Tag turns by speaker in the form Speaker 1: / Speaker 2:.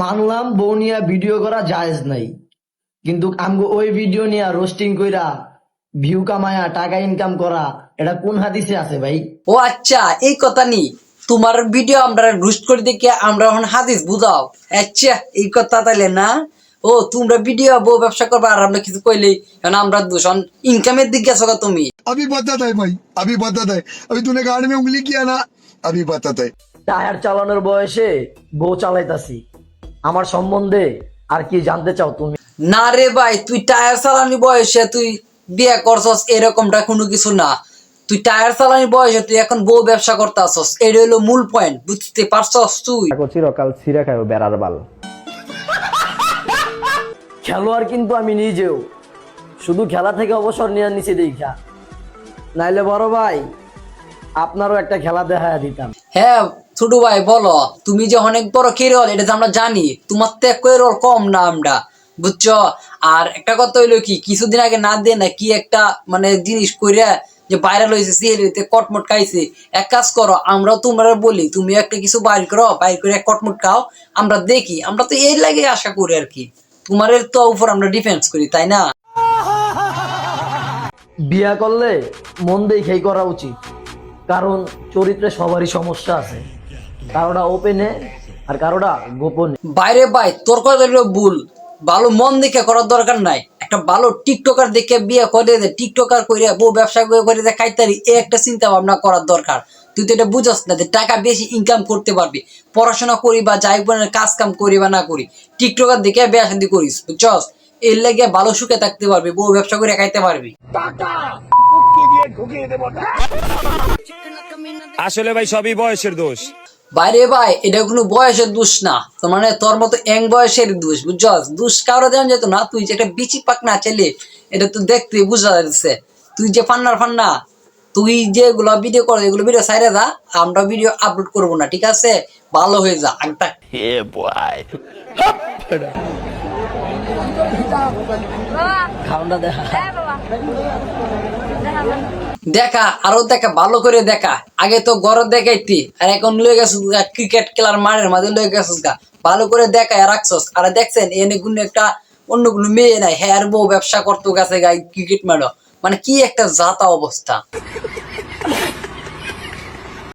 Speaker 1: মানলাম বউ ভিডিও করা জায়েজ নাই। কিন্তু আমগো ওই ভিডিও নিয়ে রোস্টিং কইরা ভিউ কামায়া টাকা ইনকাম করা এটা কোন হাদিসে আছে ভাই?
Speaker 2: ও আচ্ছা এই কথা নি। তোমার ভিডিও আমরা রোস্ট করে দেখে আমরা এখন হাদিস বুঝাও। আচ্ছা এই কথা তাইলে না। ও তোমরা ভিডিও বউ ব্যবসা করবা আর আমরা কিছু কইলে এখন আমরা দূষণ ইনকামের দিক গেছো তুমি।
Speaker 3: আমি তাই ভাই আমি বাতাত আমি তুনে গাড়ি মে উঙ্গলি কিয়া না আমি তাই
Speaker 1: টায়ার চালানোর বয়সে বউ চালাইতাছি। আমার সম্বন্ধে আর কি জানতে চাও তুমি?
Speaker 2: না রে ভাই তুই টায়ার চালানি বয়সে তুই বিয়ে করছস এরকমটা কোনো কিছু না। তুই টায়ার চালানি বয়সে তুই এখন বউ ব্যবসা করতে আসছস এটা হলো মূল পয়েন্ট বুঝতে পারছস তুই?
Speaker 4: দেখো চিরকাল ছিঁড়ে খায় বেড়ার বাল।
Speaker 1: খেলোয়াড় কিন্তু আমি নিজেও। শুধু খেলা থেকে অবসর নিয়ে নিচে দেখা। নাইলে বড় ভাই আপনারও একটা খেলা দেখা দিতাম।
Speaker 2: হ্যাঁ ছোট ভাই, বলো, তুমি যে অনেক বড় কেরল, এটা তো আমরা জানি, তোমার তো কেরল কম না আমরা, বুঝছ? আর একটা কথা হইল কি, কিছুদিন আগে না দিয়ে না কি একটা মানে জিনিস কইরা যে ভাইরাল হয়েছে সিএলতে কটমট খাইছে, এক কাজ করো, আমরাও তোমরা বলি, তুমি একটা কিছু বাইর করো বাইর করে কটমট খাও, আমরা দেখি, আমরা তো এই লাগে আশা করি আর কি তোমার তো উপর আমরা ডিফেন্স করি, তাই না?
Speaker 1: বিয়া করলে মন দেখেই করা উচিত, কারণ চরিত্রে সবারই সমস্যা আছে। কারোটা ওপেনে আর কারোটা গোপনে
Speaker 2: বাইরে ভাই তোর কথা ভুল। ভালো মন দেখে করার দরকার নাই। একটা ভালো টিকটকার দেখে বিয়ে করে দে টিকটকার করে বউ ব্যবসা করে করে দে খাইতারি এই একটা চিন্তা ভাবনা করার দরকার। তুই তো এটা বুঝাস না যে টাকা বেশি ইনকাম করতে পারবি। পড়াশোনা করি বা যাই বোনের কাজ কাম করি বা না করি টিকটকার দেখে বিয়ে শান্তি করিস বুঝছস? এর লাগে ভালো সুখে থাকতে পারবি বউ ব্যবসা করে খাইতে পারবি।
Speaker 5: আসলে ভাই সবই বয়সের দোষ।
Speaker 2: বাইরে ভাই এটা কোনো বয়সের দোষ না। তো মানে তোর মতো এং বয়সের দোষ বুঝছস? দোষ কারও দেন যেত না তুই যে একটা বিচি পাক না ছেলে এটা তো দেখতে বুঝা যাচ্ছে। তুই যে ফান্নার ফান্না তুই যেগুলো ভিডিও কর এগুলো ভিডিও সাইরে দা আমরা ভিডিও আপলোড করব না ঠিক আছে? ভালো হয়ে যা একটা
Speaker 1: খাওয়াটা দেখা
Speaker 2: দেখা, আরও দেখা, ভালো করে দেখা। আগে তো গরম দেখাইতি, আর এখন লয়ে গেছিস ক্রিকেট খেলার মাঠের মাঝে লয়ে গেছিস গা। ভালো করে দেখা রাখছস। আর দেখছেন, এনে কোনো একটা অন্য কোনো মেয়ে নাই হ্যাঁ বউ ব্যবসা করতো গেছে গাই ক্রিকেট মাঠও মানে কি একটা জাতা অবস্থা।